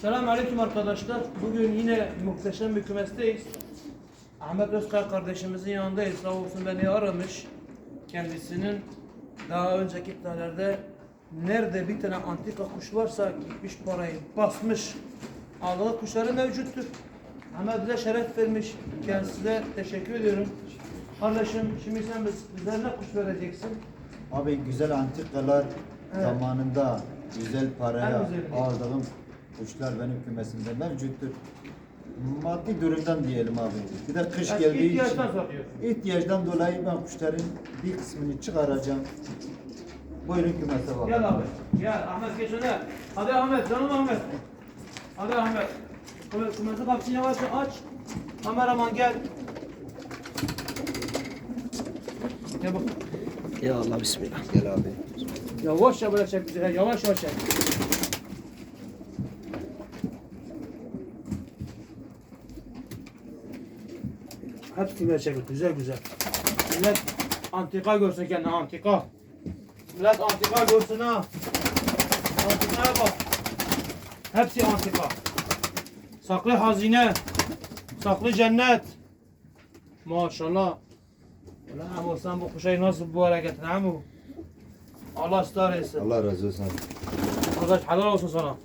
Selamünaleyküm arkadaşlar. Bugün yine muhteşem bir kümesteyiz. Ahmet Özkay kardeşimizin yanındayız. Sağ olsun beni aramış. Kendisinin daha önceki iftihallerde nerede bir tane antika kuş varsa gitmiş parayı basmış. Aldığı kuşları mevcuttur. Ahmet bize şeref vermiş. Kendisine teşekkür ediyorum. Kardeşim şimdi sen biz, bizlere ne kuş vereceksin? Abi güzel antikalar Evet. zamanında güzel paraya En güzeli. aldığım kuşlar benim kümesimde mevcuttur. Maddi durumdan diyelim abi. Bir de kış Yani geldiği için ihtiyaçtan satıyorsun. ihtiyaçtan dolayı ben kuşların bir kısmını çıkaracağım. Buyurun kümese bak. Gel abi. Gel Ahmet geç öne. Hadi Ahmet canım Ahmet. Hadi Ahmet. Kırmızı kapısını yavaşça aç. Kameraman gel. Gel bak. Ya Allah bismillah. Gel abi. Yavaşça böyle çek bizi. Yavaş yavaş çek. Hepsini böyle çek. Güzel güzel. Millet antika görsün kendine antika. Millet antika görsün ha. Antikaya bak. Hepsi antika. Saklı hazine. Saklı cennet. Maşallah. Ulan ama sen bu kuşayı nasıl bu hareketin amu? Allah ısrar etsin. Allah razı olsun. Arkadaş helal olsun sana.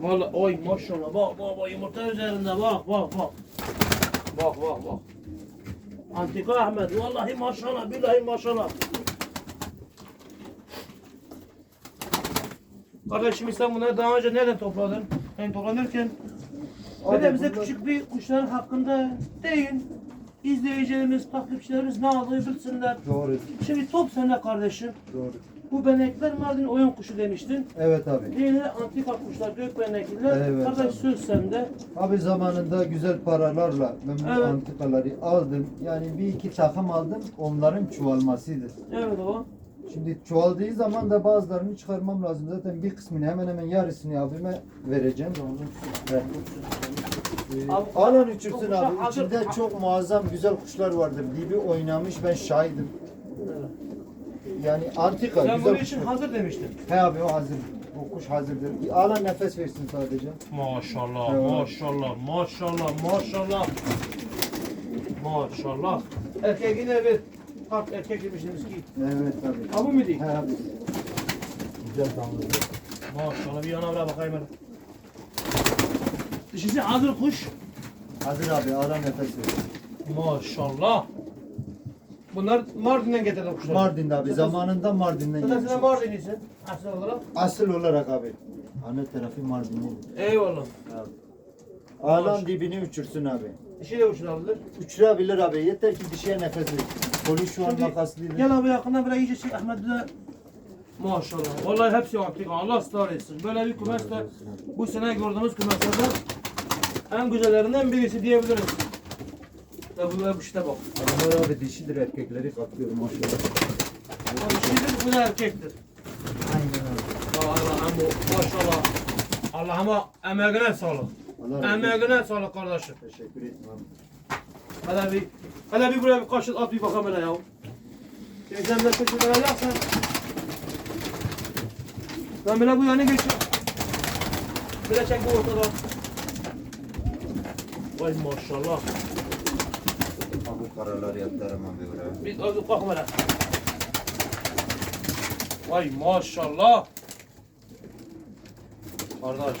Vallahi oy maşallah bak bak bak yumurta üzerinde bak bak bak. Bak bak bak. Antika Ahmet vallahi maşallah billahi maşallah. Kardeşim sen bunları daha önce nereden topladın? Yani toplanırken bir de bize küçük bir kuşların hakkında deyin. İzleyicilerimiz, takipçilerimiz ne aldığı bilsinler. Doğru. Şimdi top sende kardeşim. Doğru. Bu benekler Mardin oyun kuşu demiştin. Evet abi. Diğeri antika kuşlar, gök benekliler. Evet Kardeş abi. söz sende. Abi zamanında güzel paralarla ben bu Evet. antikaları aldım. Yani bir iki takım aldım. Onların çoğalmasıydı. Evet o. Şimdi çoğaldığı zaman da bazılarını çıkarmam lazım. Zaten bir kısmını hemen hemen yarısını abime vereceğim. Evet. Ee, Abi, Alan uçursun kuşlar abi. hazır- İçinde çok muazzam güzel kuşlar vardır. Dibi oynamış ben şahidim. Evet. Yani antika Sen bunun için kuşlar. hazır demiştin. He abi o hazır. O kuş hazırdır. Alan nefes versin sadece. Maşallah, Evet. maşallah, maşallah, maşallah. Maşallah. Erkeğine bir kart erkek demiştiniz ki. Evet abi. Ha bu mu değil? He abi. Güzel damlı. Maşallah bir yana bırak bakayım hele. Dişisi hazır kuş. Hazır abi alan nefes versin. Maşallah. Bunlar Mardin'den getirdi kuşlar. Mardin'de abi. Zamanında Mardin'den Zaten gelmiş. sen Mardinlisin. Asıl olarak. Asıl olarak abi. Anne tarafı Mardin'de. Eyvallah. Abi. Alan dibini uçursun abi. Dişi de uçurabilir. Uçurabilir abi. Yeter ki dişiye nefes versin. Kolu şu an Şimdi. Gel abi yakından böyle iyice çek Ahmet bize. Maşallah. Vallahi hepsi antika. Allah ısrar etsin. Böyle bir kümes de bu sene gördüğümüz kümeslerden en güzellerinden birisi diyebiliriz. Ve bu işte bak. Bunlar abi dişidir erkekleri katlıyorum maşallah. Bu dişidir, bu da erkektir. Aynen abi. Allah'ım bu maşallah. Allah'ıma emeğine sağlık. Emeğine sağlık kardeşim. Teşekkür ederim abi. Hele bir, hele bir buraya bir kaşık at bir bakalım hele ya. Sen de köşe vereceksen. Ben böyle bu yana geçeyim. Böyle çek bu ortada. Vay maşallah. Ha, bu yatlarım abi buraya. Bir az kalkma hele. Vay maşallah. Kardeş.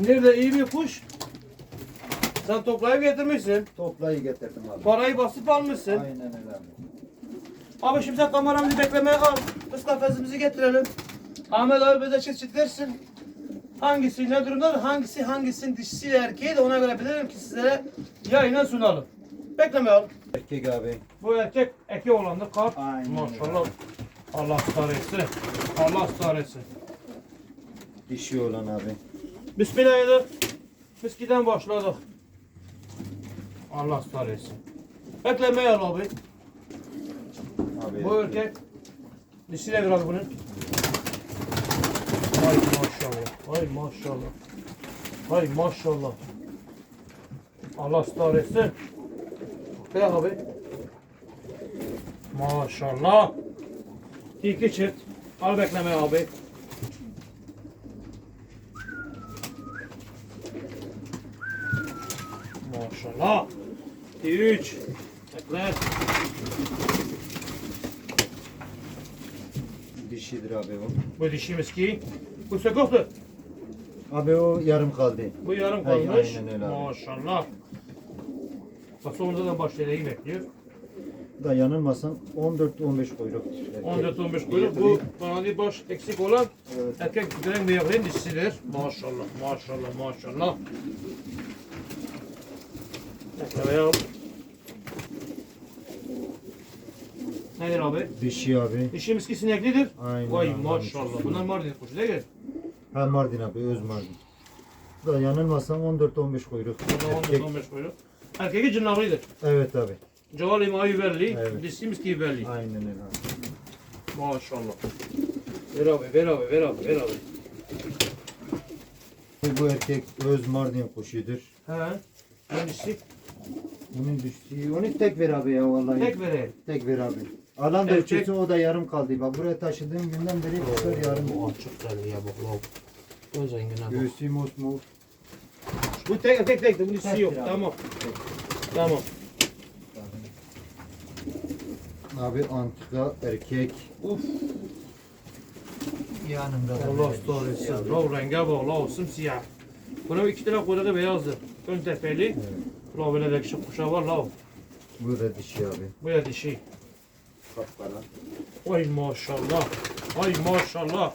Nerede iyi bir kuş? Sen toplayıp getirmişsin. Toplayı getirdim abi. Parayı basıp almışsın. Aynen öyle abi. Abi şimdi sen kameramızı beklemeye al. Biz kafesimizi getirelim. Ahmet abi bize çıt çıt versin. Hangisi ne durumda, hangisi hangisinin dişisi erkeği de ona göre bilelim ki sizlere yayına sunalım. Bekleme al. Erkek abi. Bu erkek eki olandır kart. Aynen Maşallah. Allah etsin. Allah etsin. Dişi olan abi. Bismillahirrahmanirrahim. Miskiden başladık. Allah etsin. Beklemeye al abi. Abi. Bu erkek dişine biraz bunun. Vay maşallah. Vay maşallah. Vay maşallah. Allah ısrar ve abi. Maşallah. İki çift. Al bekleme abi. Maşallah. Üç. Bekle. Dişidir abi o. Bu dişimiz ki. Bu söküktü. Abi o yarım kaldı. Bu yarım Hey, kalmış. aynen öyle abi. Maşallah. Bak sonunda da başlayayım bekliyor. Da yanılmasam 14-15 kuyruk. 14-15 kuyruk. Bu kanadi baş eksik olan Evet. erkek gülen bıyıklının dişisidir. Maşallah, maşallah, maşallah. Yap. Nedir abi? Dişi abi. Dişimiz ki sineklidir. Aynen Vay abi. maşallah. Bunlar Mardin kuşu değil mi? Ha Mardin abi öz Mardin. Da yanılmasam 14-15 kuyruk. Erkek. 14-15 kuyruk. Erkeki cırnaklıydır. Evet abi. Cevali mavi verli, Evet. dişimiz ki verli. Aynen öyle abi. Maşallah. Ver abi, ver abi, ver abi, ver abi. Bu, bu erkek öz Mardin kuşudur. He. Dişi Bunun düştüğü, onu tek ver abi ya vallahi. tek vereyim. Tek ver abi. Alan da Erkek- o da yarım kaldı. Bak buraya taşıdığım günden beri kuşlar yarım. Bu açık verli ya bak lav. Göz rengine bak. Göğsü mosmor. Bu tek tek tek de bunun Tek yok. Tamam. Tamam. Abi antika erkek. Uf. Yanımda da Allah şey storesi. abi. Lav renge bak, lav simsiyah. Bunun iki tane kuyruğu beyazdır. Ön tepeli. Evet. Lav böyle de kuşağı var lav. Bu da dişi abi. Bu ya dişi. Kapkara. Vay maşallah. Vay maşallah.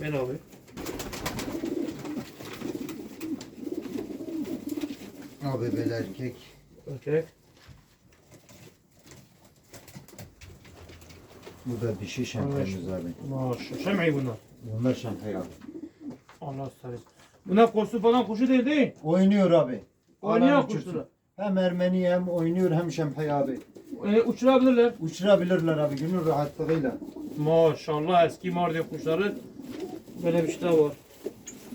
Ben abi. Abi böyle erkek. Erkek. Bu da dişi şempanyoz abi. Maşallah. Şem'i bunlar. Bunlar şempanyoz abi. Allah sarı. Bunlar kostu falan kuşu değil değil. Oynuyor abi. Uçursun. kuşları. Hem Ermeni hem oynuyor hem şempanyoz abi. E, uçurabilirler. Uçurabilirler abi günün rahatlığıyla. Maşallah eski Mardin kuşları. Böyle bir şey var.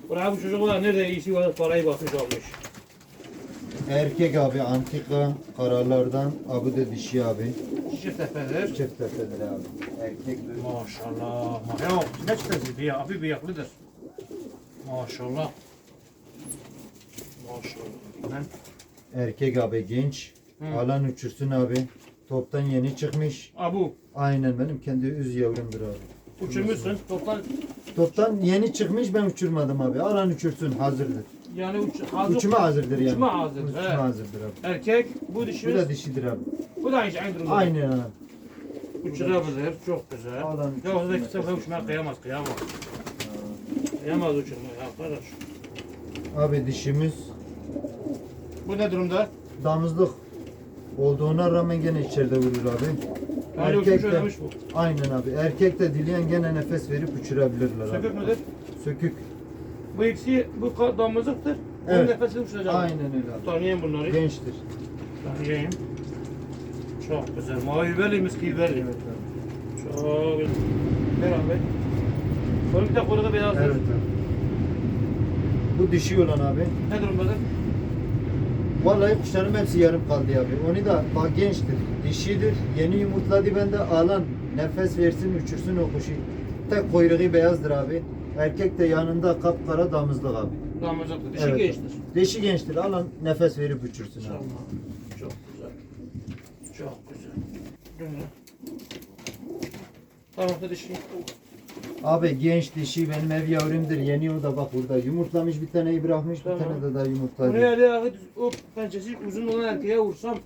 Buraya bu çocuklar nerede iyisi var parayı bakmış almış. Erkek abi antika karalardan abi de dişi abi. Şişir tepedir. Çift tefedir abi. Erkek böyle. Maşallah. Ma Yok ne çıtası bir abi bıyıklıdır. Maşallah. Maşallah. Ben Erkek abi genç. Hı. Alan uçursun abi. Toptan yeni çıkmış. Abu Aynen benim kendi üz yavrumdur abi. Uçurmuşsun. Toptan Toptan yeni çıkmış ben uçurmadım abi. Alan uçursun hazırdır. yani uç, hazır. Uçuma hazırdır yani. Uçuma hazır, Uçuma he. hazırdır abi. Erkek bu Bu dişimiz. da dişidir abi. Bu da aynı aynı durumda. Aynen abi. Uçurabilir. Çok güzel. Alan Ya o da uçursun. uçmaya kıyamaz. Kıyamaz. Kıyamaz uçurmaya arkadaş. Abi dişimiz Bu ne durumda? damızlık olduğuna rağmen gene içeride vurur abi. Erkek de, aynen abi. Erkek de dileyen gene nefes verip uçurabilirler abi. Sökük müdür? Sökük. Bu ikisi bu damızlıktır. Evet. nefesini uçuracak. Aynen öyle abi. Tanıyayım bunları. Gençtir. Tanıyayım. Çok güzel. Mavi belli, miski belli. Evet abi. Çok güzel. Ver abi. Bunun bir de kuyruğu beyazdır. Evet abi. Bu dişi olan abi. Ne durumdadır? Vallahi kuşlarım hepsi yarım kaldı abi. Onu da bak gençtir. Dişidir. Yeni yumurtladı bende alan. Nefes versin uçursun o kuşu. Tek kuyruğu beyazdır abi. Erkek de yanında kapkara damızlık abi. Damızlıktır. Dişi Evet. gençtir. Dişi gençtir. Alan nefes verip uçursun abi. Çok güzel. Çok güzel. Güzel. Tamam da dişi. Abi genç dişi benim ev yavrumdur. Yeni o da bak burada. Yumurtlamış bir taneyi bırakmış bir tane de daha yumurtladı. yani o pençesi uzun olan erkeğe vursam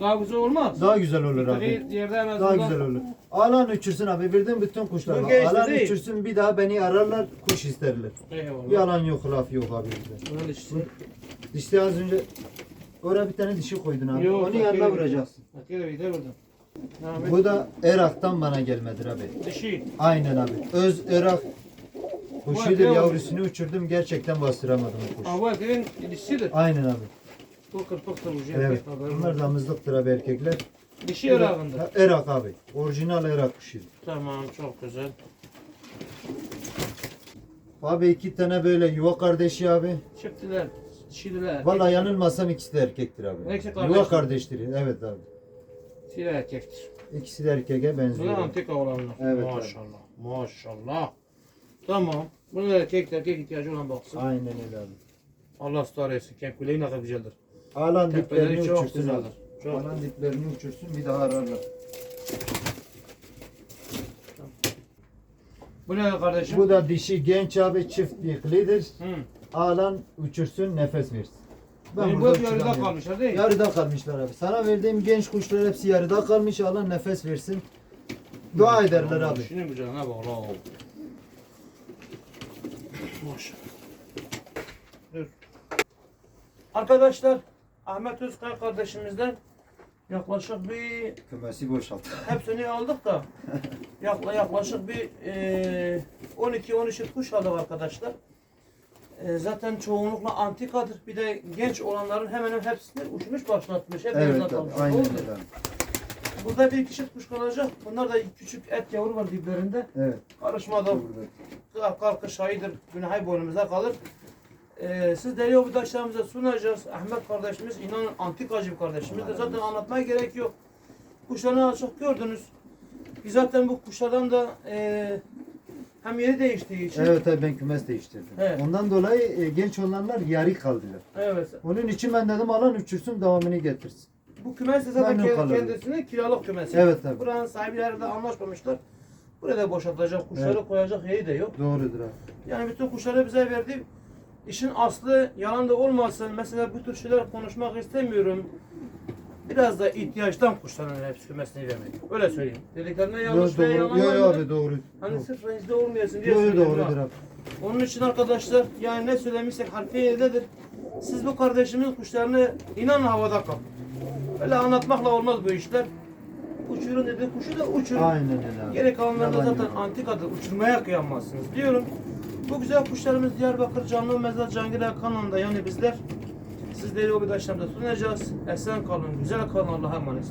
daha güzel olmaz. Daha güzel olur abi. Bir yerde en azından. Daha güzel olur. Alan uçursun abi. Birden bütün kuşlar. De Alan değil. uçursun bir daha beni ararlar. Kuş isterler. Eyvallah. Yalan yok laf yok abi. Bunun dişisi. İşte az önce oraya bir tane dişi koydun abi. Yok, Onu yanına vuracaksın. De gider oradan. Devam et. Bu da Irak'tan bana gelmedir abi. Dişi. Aynen abi. Öz Irak kuşudur erkeğe yavrusunu uçurdum gerçekten bastıramadım o kuş. Ama bu erkeğin dişisidir. Aynen abi. Bu kırpıktır bu. Evet. Bunlar damızlıktır abi erkekler. Dişi Irak'ında. Irak abi. Orijinal Irak kuşudur. Tamam çok güzel. Abi iki tane böyle yuva kardeşi abi. Çifttiler. Dişidiler. Vallahi yanılmasam ikisi de erkektir abi. Erkek yuva kardeş. kardeştir. Evet abi. Dişi de erkektir. İkisi de erkeğe Bunlar benziyor. antika olanlar. Evet, abi. Maşallah. Maşallah. Tamam. Bunu erkek erkek ihtiyacı olan baksın. Aynen öyle abi. Allah star etsin. Kemkuleyi ne kadar güzeldir. Alan diplerini çok uçursun güzeldir. Çok. Alan diplerini uçursun bir daha ararlar. Bu ne kardeşim? Bu da dişi genç abi çift diklidir. Hı. Alan uçursun nefes versin. Benim bu burada yarıda kalmışlar değil mi? Yarıda kalmışlar abi. Sana verdiğim genç kuşlar hepsi yarıda kalmış. Allah nefes versin. Dua ederler abi. Şimdi bu canına bak la. Maşallah. Dur. Arkadaşlar Ahmet Özkaya kardeşimizden yaklaşık bir Kümesi boşalt. hepsini aldık da yakla, yaklaşık bir eee 12-13 kuş aldık arkadaşlar. Eee, zaten çoğunlukla antikadır. Bir de genç olanların hemen hemen hepsini uçmuş başlatmış. Hep Evet kalmış. Aynen öyle. Burada bir kişi kuş kalacak. Bunlar da küçük et yavru var diplerinde. Evet. Karışmada Burada. kalkış ayıdır. Günahı boynumuza kalır. Ee, siz değerli yoldaşlarımıza sunacağız. Ahmet kardeşimiz inanın antikacı bir kardeşimiz de zaten anlatmaya gerek yok. Kuşlarını az çok gördünüz. Biz zaten bu kuşlardan da e, hem yeri değiştiği için. Evet abi ben kümes değiştirdim. Evet. Ondan dolayı e, genç olanlar yarı kaldılar. Evet. Onun için ben dedim alan uçursun devamını getirsin. Bu kümes de zaten Memnun kalırım. kendisinin kiralık kümesi. Evet tabii. Buranın sahipleri de anlaşmamışlar. Buraya da boşaltacak, kuşları Evet. koyacak yeri de yok. Doğrudur abi. Yani bütün kuşları bize verdi. İşin aslı yalan da olmasın. Mesela bu tür şeyler konuşmak istemiyorum. Biraz da ihtiyaçtan kuşların hepsi kümesini vermek. Öyle söyleyeyim. Dediklerine yanlış Yo, veya doğru. yalan Yo, yo abi doğru. Hani sırf rencide olmayasın diye Yo, yo, söylüyorum. doğrudur ha. abi. Onun için arkadaşlar yani ne söylemişsek harfi yerindedir. Siz bu kardeşimin kuşlarını inanın havada kal. Öyle anlatmakla olmaz bu işler. Uçurun dedi kuşu da uçurun. Aynen öyle abi. Geri kalanlarda Yalan zaten yok. antikadır. Uçurmaya kıyamazsınız diyorum. Bu güzel kuşlarımız Diyarbakır Canlı Mezar Cangire kanalında yani bizler sizleri o arkadaşlarımıza sunacağız. Esen kalın, güzel kalın Allah'a emanet.